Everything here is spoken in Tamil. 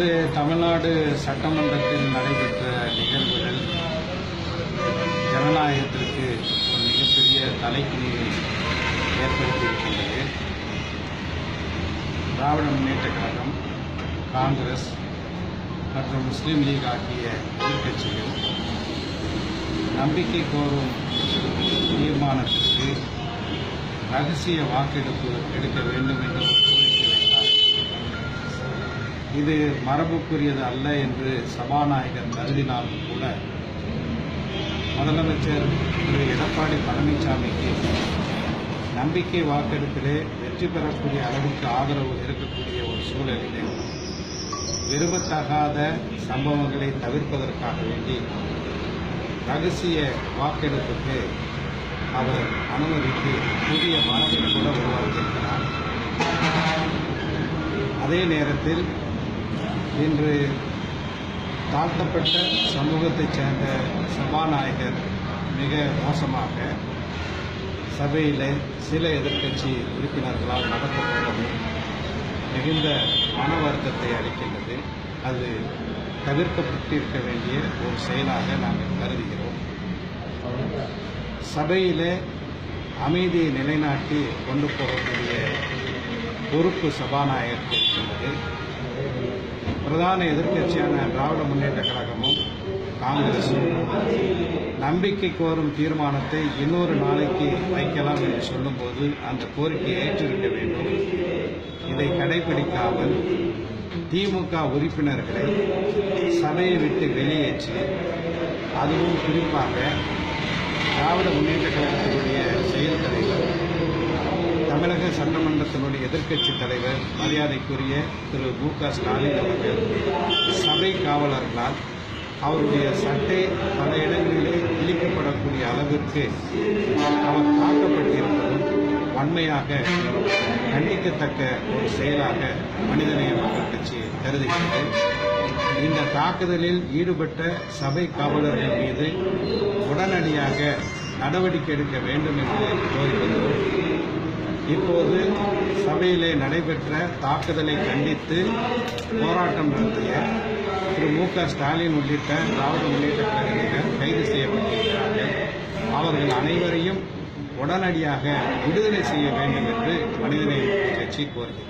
இன்று தமிழ்நாடு சட்டமன்றத்தில் நடைபெற்ற நிகழ்வுகள் ஜனநாயகத்திற்கு ஒரு மிகப்பெரிய தலைக்குனிவை ஏற்படுத்தியிருக்கின்றது. திராவிட முன்னேற்ற கழகம் காங்கிரஸ் மற்றும் முஸ்லீம் லீக் ஆகிய எதிர்கட்சிகள் நம்பிக்கை கோரும் தீர்மானத்திற்கு ரகசிய வாக்கெடுப்பு எடுக்க வேண்டும் என்று ஒரு இது மரபுக்குரியது அல்ல என்று சபாநாயகர் கருதினாலும் கூட முதலமைச்சர் திரு. எடப்பாடி பழனிசாமிக்கு நம்பிக்கை வாக்கெடுப்பிலே வெற்றி பெறக்கூடிய அளவுக்கு ஆதரவு இருக்கக்கூடிய ஒரு சூழலிலே விரும்பத்தகாத சம்பவங்களை தவிர்ப்பதற்காக வேண்டி ரகசிய வாக்கெடுப்புக்கு அவர் அனுமதித்து புதிய மரபை கூட உருவாக்கியிருக்கிறார். அதே நேரத்தில் இன்று தாழ்த்தப்பட்ட சமூகத்தைச் சேர்ந்த சபாநாயகர் மிக மோசமாக சபையில் சில எதிர்க்கட்சி உறுப்பினர்களால் நடத்தப்பட்டது. மிகுந்த மன வருத்தத்தை அளிக்கின்றது. அது தவிர்க்கப்பட்டிருக்க வேண்டிய ஒரு செயலாக நாங்கள் கருதுகிறோம். சபையில் அமைதியை நிலைநாட்டி கொண்டு போகக்கூடிய பொறுப்பு சபாநாயகருக்கு இருக்கின்றது பிரதான எதிர்க்கட்சியான திராவிட முன்னேற்ற கழகமும் காங்கிரசும் நம்பிக்கை கோரும் தீர்மானத்தை இன்னொரு நாளைக்கு வைக்கலாம் என்று சொல்லும்போது அந்த கோரிக்கையை ஏற்றிருக்க வேண்டும். இதை கடைபிடிக்காமல் திமுக உறுப்பினர்களை சபையை விட்டு வெளியேற்றி அதுவும் குறிப்பாக திராவிட முன்னேற்ற கழகத்தினுடைய சட்டமன்றத்தினுடைய எதிர்க்கட்சி தலைவர் மரியாதைக்குரிய திரு மு க. ஸ்டாலின் அவர்கள் சபை காவலர்களால் அவருடைய சட்டை பல இடங்களிலே இழிக்கப்படக்கூடிய அளவிற்கு அவர் தாக்கப்பட்டிருப்பதும் வன்மையாக கண்டிக்கத்தக்க ஒரு செயலாக மனிதநேய மக்கள் கட்சி கருதுகிறது. இந்த தாக்குதலில் ஈடுபட்ட சபை காவலர்கள் மீது உடனடியாக நடவடிக்கை எடுக்க வேண்டும் என்று கோரி வந்தோம் இப்போது சபையிலே நடைபெற்ற தாக்குதலை கண்டித்து போராட்டம் நடத்திய திரு மு க. ஸ்டாலின் உள்ளிட்ட திராவிட முன்னேற்ற கழகத்தினர் கைது செய்யப்பட்டிருக்கிறார்கள். அவர்கள் அனைவரையும் உடனடியாக விடுதலை செய்ய வேண்டும் என்று மனிதநேய கட்சி கோருகிறது.